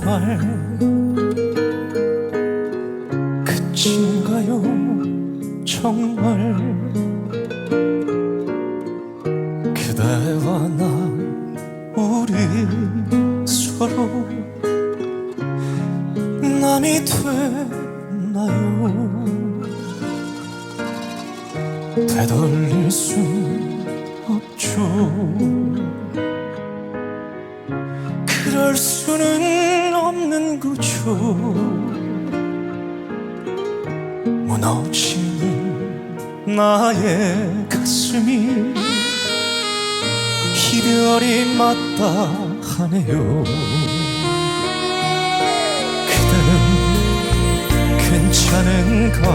날 끝인가요? 정말 그대와 나 우리 서로 남이 됐나요? 되돌릴 수 무너지는 나의 가슴이 이별이 맞다 하네요. 그대는 괜찮은가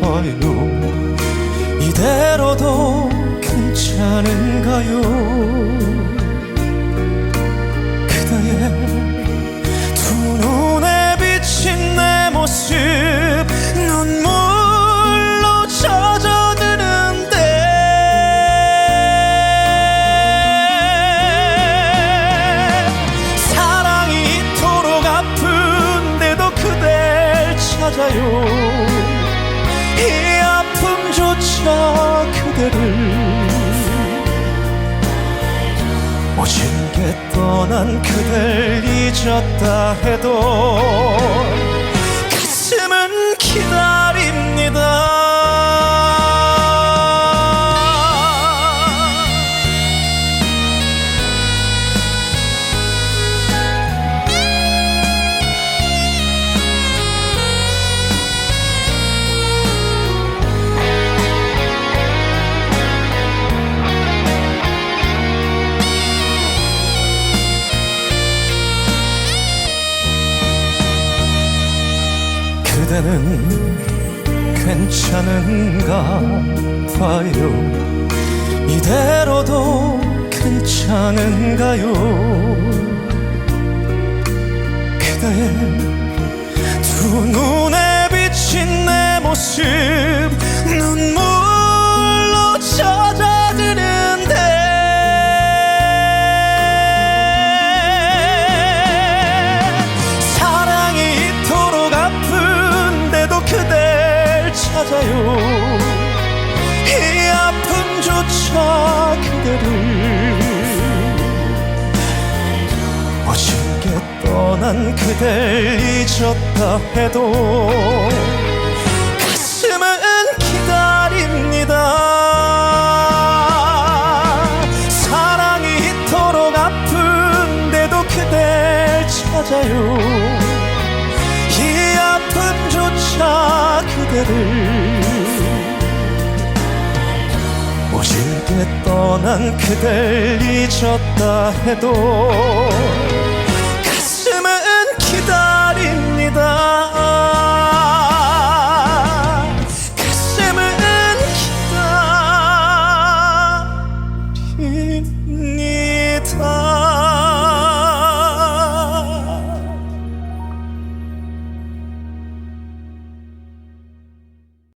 봐요. 이대로도 괜찮은가요 모질게 떠난 그댈 잊었다 해도 가슴은 기다 그대는 괜찮은가 봐요. 이대로도 괜찮은가요? 그대의 두 눈에 비친 내 모습 눈 난 그댈 잊었다 해도 가슴은 기다립니다. 사랑이 이토록 아픈데도 그댈 찾아요. 이 아픔조차 그대를 모질게 떠난 그댈 잊었다 해도